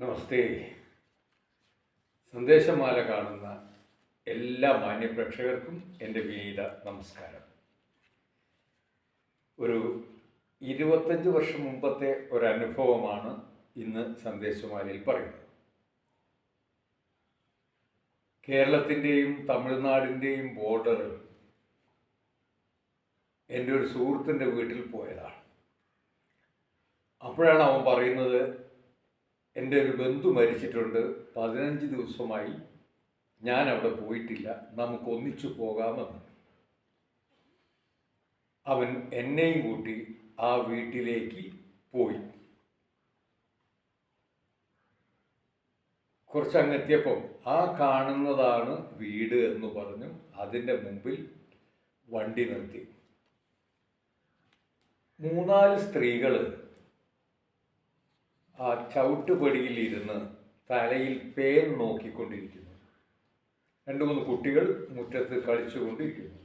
നമസ്തേ. സന്ദേശമാല കാണുന്ന എല്ലാ മാന്യപ്രേക്ഷകർക്കും എന്റെ വിനീത നമസ്കാരം. ഒരു ഇരുപത്തഞ്ച് വർഷം മുമ്പത്തെ ഒരനുഭവമാണ് ഇന്ന് സന്ദേശമാലയിൽ പറയുന്നത്. കേരളത്തിന്റെയും തമിഴ്നാടിന്റെയും ബോർഡറിൽ എന്റെ ഒരു സുഹൃത്തിന്റെ വീട്ടിൽ പോയതാണ്. അപ്പോഴാണ് അവൻ പറയുന്നത് എന്റെ ഒരു ബന്ധു മരിച്ചിട്ടുണ്ട്. പതിനഞ്ച് ദിവസമായി ഞാൻ അവിടെ പോയിട്ടില്ല. നമുക്ക് ഒന്നിച്ചു പോകാമെന്ന്. അവൻ എന്നെയും കൂട്ടി ആ വീട്ടിലേക്ക് പോയി. കുറച്ചങ്ങെത്തിയപ്പം ആ കാണുന്നതാണ് വീട് എന്ന് പറഞ്ഞു അതിന്റെ മുമ്പിൽ വണ്ടി നിർത്തി. മൂന്നാൽ സ്ത്രീകൾ ആ ചവിട്ടുപടിയിൽ ഇരുന്ന് തലയിൽ പേൻ നോക്കിക്കൊണ്ടിരിക്കുന്നു. രണ്ട് മൂന്ന് കുട്ടികൾ മുറ്റത്ത് കളിച്ചുകൊണ്ടിരിക്കുന്നു.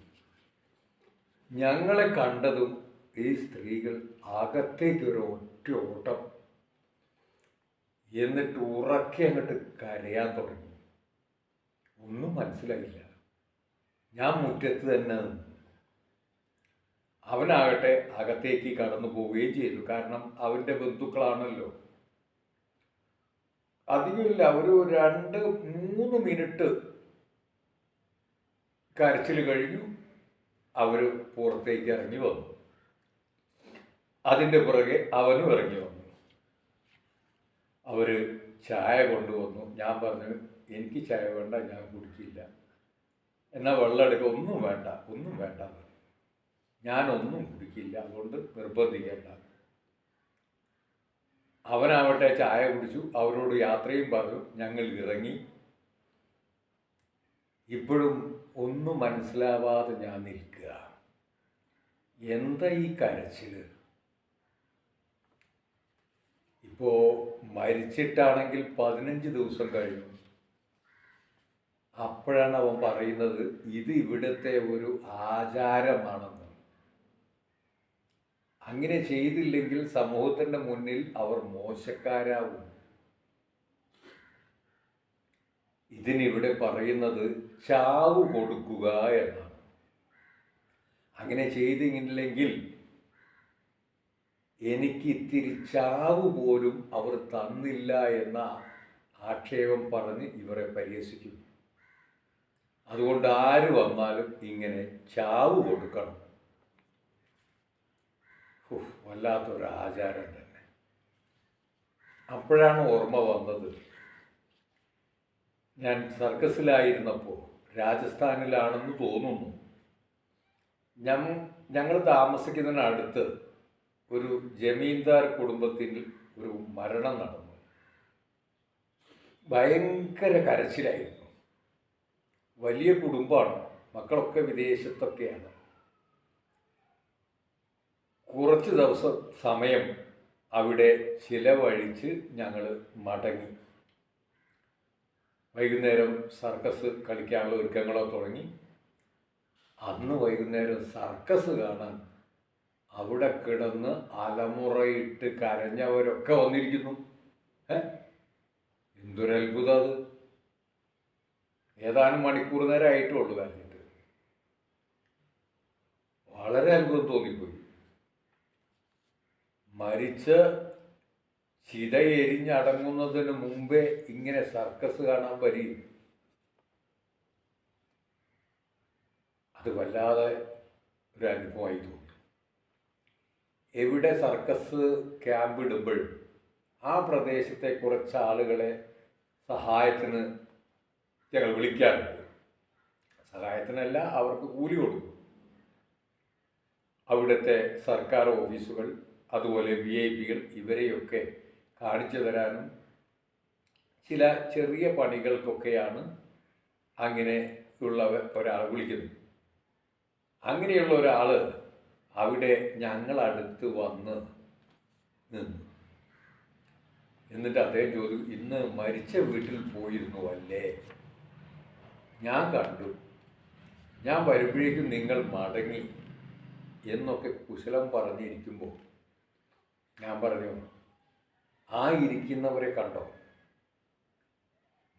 ഞങ്ങളെ കണ്ടതും ഈ സ്ത്രീകൾ അകത്തേക്കൊരു ഒറ്റ ഓട്ടം എന്നിട്ട് ഉറക്കെ അങ്ങോട്ട് കരയാൻ തുടങ്ങി. ഒന്നും മനസ്സിലായില്ല. ഞാൻ മുറ്റത്ത് തന്നെ അവനാകട്ടെ അകത്തേക്ക് കടന്നു പോവുകയും ചെയ്തു. കാരണം അവന്റെ ബന്ധുക്കളാണല്ലോ. അധികമില്ല. ഒരു രണ്ട് മൂന്ന് മിനിറ്റ് കരച്ചിൽ കഴിഞ്ഞു. അവർ പുറത്തേക്ക് ഇറങ്ങി വന്നു. അതിന്റെ പുറകെ അവനും ഇറങ്ങി വന്നു. അവർ ചായ കൊണ്ടുവന്നു. ഞാൻ പറഞ്ഞു എനിക്ക് ചായ വേണ്ട ഞാൻ കുടിക്കില്ല. എന്നാൽ വെള്ളം എടുക്കുക ഒന്നും വേണ്ട ഒന്നും വേണ്ട. ഞാനൊന്നും കുടിക്കില്ല. അതുകൊണ്ട് നിർബന്ധിക്കേണ്ട. അവനാവട്ടെ ചായ കുടിച്ചു. അവരോട് യാത്രയും പറഞ്ഞു. ഞങ്ങൾ ഇറങ്ങി. ഇപ്പോഴും ഒന്നും മനസ്സിലാവാതെ ഞാൻ നിൽക്കുക. എന്താ ഈ കരച്ചിൽ ഇപ്പോൾ മരിച്ചിട്ടാണെങ്കിൽ പതിനഞ്ച് ദിവസം കഴിഞ്ഞു. അപ്പോഴാണ് അവൻ പറയുന്നത് ഇത് ഇവിടുത്തെ ഒരു ആചാരമാണെന്ന്. അങ്ങനെ ചെയ്തില്ലെങ്കിൽ സമൂഹത്തിന്റെ മുന്നിൽ അവർ മോശക്കാരാവും. ഇതിനിവിടെ പറയുന്നത് ചാവ് കൊടുക്കുക എന്നാണ്. അങ്ങനെ ചെയ്തില്ലെങ്കിൽ എനിക്ക് ഇത്തിരി ചാവ് പോലും അവർ തന്നില്ല എന്ന ആക്ഷേപം പറഞ്ഞ് ഇവരെ പരിഹസിക്കും. അതുകൊണ്ട് ആര് വന്നാലും ഇങ്ങനെ ചാവ് കൊടുക്കണം. വല്ലാത്തൊരു ആചാരം തന്നെ. അപ്പോഴാണ് ഓർമ്മ വന്നത്. ഞാൻ സർക്കസിലായിരുന്നപ്പോൾ രാജസ്ഥാനിലാണെന്ന് തോന്നുന്നു. ഞം ഞങ്ങൾ താമസിക്കുന്നതിനടുത്ത് ഒരു ജമീന്ദാർ കുടുംബത്തിൽ ഒരു മരണം നടന്നു. ഭയങ്കര കരച്ചിലായിരുന്നു. വലിയ കുടുംബമാണ്. മക്കളൊക്കെ വിദേശത്തൊക്കെയാണ്. കുറച്ച് ദിവസം സമയം അവിടെ ചിലവഴിച്ച് ഞങ്ങൾ മടങ്ങി. വൈകുന്നേരം സർക്കസ് കളിക്കാനുള്ള ഒരുക്കങ്ങളോ തുടങ്ങി. അന്ന് വൈകുന്നേരം സർക്കസ് കാണാൻ അവിടെ കിടന്ന് അലമുറയിട്ട് കരഞ്ഞവരൊക്കെ വന്നിരിക്കുന്നു. ഏ? എന്തൊരത്ഭുതം അത്. ഏതാനും മണിക്കൂർ നേരം ആയിട്ടുള്ളൂ കരഞ്ഞിട്ട്. വളരെ അത്ഭുതം തോന്നിപ്പോയി. മരിച്ച് ചിത എരിഞ്ഞടങ്ങുന്നതിന് മുമ്പേ ഇങ്ങനെ സർക്കസ് കാണാൻ വരും. അത് വല്ലാതെ ഒരു അനുഭവമായി തോന്നി. എവിടെ സർക്കസ് ക്യാമ്പ് ഇടുമ്പോഴും ആ പ്രദേശത്തെ കുറച്ച് ആളുകളെ സഹായത്തിന് ഞങ്ങൾ വിളിക്കാറുണ്ട്. സഹായത്തിനല്ല അവർക്ക് കൂലി കൊടുക്കും. അവിടുത്തെ സർക്കാർ ഓഫീസുകൾ അതുപോലെ വി ഐ പികൾ ഇവരെയൊക്കെ കാണിച്ചു തരാനും ചില ചെറിയ പണികൾക്കൊക്കെയാണ് അങ്ങനെ ഉള്ള ഒരാൾ വിളിക്കുന്നത്. അങ്ങനെയുള്ള ഒരാൾ അവിടെ ഞങ്ങളടുത്ത് വന്ന് നിന്നു. എന്നിട്ട് അദ്ദേഹം ചോദിച്ചു ഇന്ന് മരിച്ച വീട്ടിൽ പോയിരുന്നു അല്ലേ? ഞാൻ കണ്ടു. ഞാൻ വരുമ്പോഴേക്കും നിങ്ങൾ മടങ്ങി എന്നൊക്കെ കുശലം പറഞ്ഞിരിക്കുമ്പോൾ ഞാൻ പറഞ്ഞു ആ ഇരിക്കുന്നവരെ കണ്ടോ?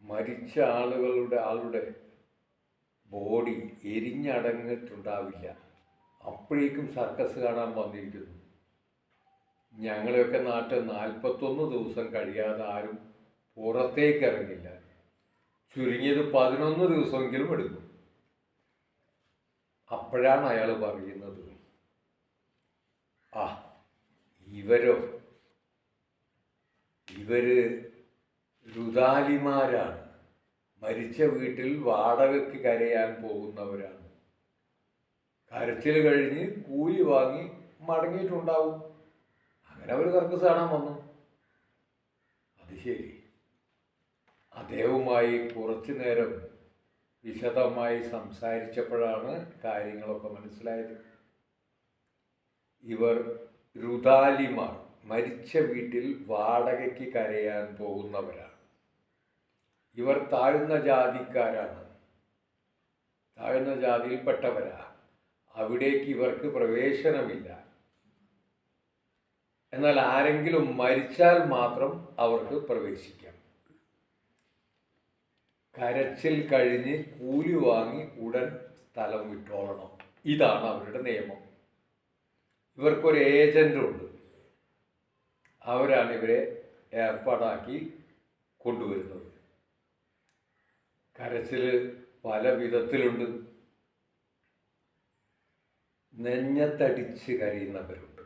മരിച്ച ആളുകളുടെ ആളുടെ ബോഡി എരിഞ്ഞടങ്ങിയിട്ടുണ്ടാവില്ല. അപ്പോഴേക്കും സർക്കസ് കാണാൻ വന്നിരിക്കുന്നു. ഞങ്ങളെയൊക്കെ നാട്ടിൽ നാൽപ്പത്തൊന്ന് ദിവസം കഴിയാതെ ആരും പുറത്തേക്ക് ഇറങ്ങില്ല ചുരുങ്ങിയത് പതിനൊന്ന് ദിവസമെങ്കിലും എടുക്കും. അപ്പോഴാണ് അയാൾ പറയുന്നത് ആ ഇവരോ ഇവർ രുദാലിമാരാണ്. മരിച്ച വീട്ടിൽ വാടകയ്ക്ക് കരയാൻ പോകുന്നവരാണ്. കരച്ചിൽ കഴിഞ്ഞ് കൂലി വാങ്ങി മടങ്ങിയിട്ടുണ്ടാവും. അങ്ങനെ അവർ കർക്കസ് കാണാൻ വന്നു. അത് ശരി. അദ്ദേഹവുമായി കുറച്ചു നേരം വിശദമായി സംസാരിച്ചപ്പോഴാണ് കാര്യങ്ങളൊക്കെ മനസ്സിലായത്. ഇവർ രുദാലിമാർ മരിച്ച വീട്ടിൽ വാടകയ്ക്ക് കരയാൻ പോകുന്നവരാണ്. ഇവർ താഴ്ന്ന ജാതിക്കാരാണ്. താഴ്ന്ന ജാതിയിൽപ്പെട്ടവരാ. അവിടേക്ക് ഇവർക്ക് പ്രവേശനമില്ല. എന്നാൽ ആരെങ്കിലും മരിച്ചാൽ മാത്രം അവർക്ക് പ്രവേശിക്കാം. കരച്ചിൽ കഴിഞ്ഞ് കൂലി വാങ്ങി ഉടൻ സ്ഥലം വിട്ടോളണം. ഇതാണ് അവരുടെ നിയമം. ഇവർക്കൊരു ഏജന്റുണ്ട് അവരാണ് ഇവരെ ഏർപ്പാടാക്കി കൊണ്ടുവരുന്നത്. കരച്ചിൽ പല വിധത്തിലുണ്ട്. നെഞ്ഞത്തടിച്ച് കരയുന്നവരുണ്ട്.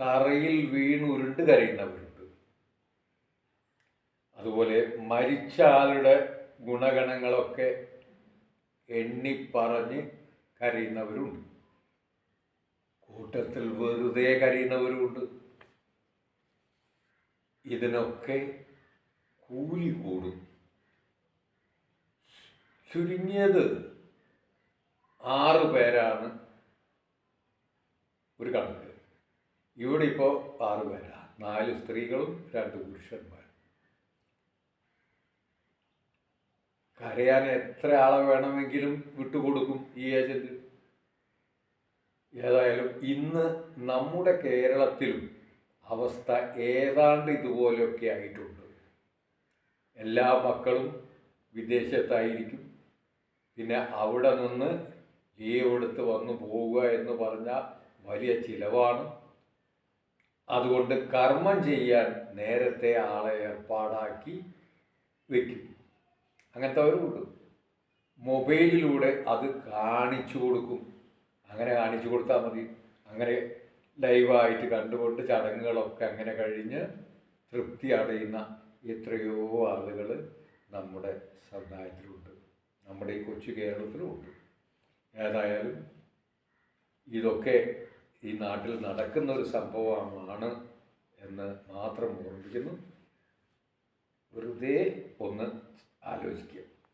തറയിൽ വീണുരുണ്ട് കരയുന്നവരുണ്ട്. അതുപോലെ മരിച്ച ആളുടെ ഗുണഗണങ്ങളൊക്കെ എണ്ണിപ്പറഞ്ഞ് കരയുന്നവരുണ്ട്. കൂട്ടത്തിൽ വെറുതെ കരയുന്നവരുമുണ്ട്. ഇതിനൊക്കെ കൂലി കൂടും. ചുരുങ്ങിയത് ആറ് പേരാണ് ഒരു കണക്ക് ഇവിടെ ഇപ്പോൾ ആറ് പേരാണ് നാല് സ്ത്രീകളും രണ്ട് പുരുഷന്മാരും. കരയാൻ എത്ര ആളെ വേണമെങ്കിലും വിട്ടുകൊടുക്കും ഈ ഏജന്റ് ഏതായാലും ഇന്ന് നമ്മുടെ കേരളത്തിലും അവസ്ഥ ഏതാണ്ട് ഇതുപോലെയൊക്കെ ആയിട്ടുണ്ട്. എല്ലാ മക്കളും വിദേശത്തായിരിക്കും. പിന്നെ അവിടെ നിന്ന് ലീവ് എടുത്ത് വന്നു പോവുക എന്ന് പറഞ്ഞാൽ വലിയ ചിലവാണ്. അതുകൊണ്ട് കർമ്മം ചെയ്യാൻ നേരത്തെ ആളെ ഏർപ്പാടാക്കി വയ്ക്കും അങ്ങനത്തെ അവരുമുണ്ട് മൊബൈലിലൂടെ അത് കാണിച്ചു കൊടുക്കും. അങ്ങനെ കാണിച്ചു കൊടുത്താൽ മതി. അങ്ങനെ ലൈവായിട്ട് കണ്ടുകൊണ്ട് ചടങ്ങുകളൊക്കെ അങ്ങനെ കഴിഞ്ഞ് തൃപ്തി അടയുന്ന എത്രയോ ആളുകൾ നമ്മുടെ സമുദായത്തിലുണ്ട്. നമ്മുടെ ഈ കൊച്ചു കേരളത്തിലുമുണ്ട്. ഏതായാലും ഇതൊക്കെ ഈ നാട്ടിൽ നടക്കുന്ന ഒരു സംഭവമാണ് എന്ന് മാത്രം ഓർമ്മിക്കുന്നു. വെറുതെ ഒന്ന് ആലോചിക്കുക.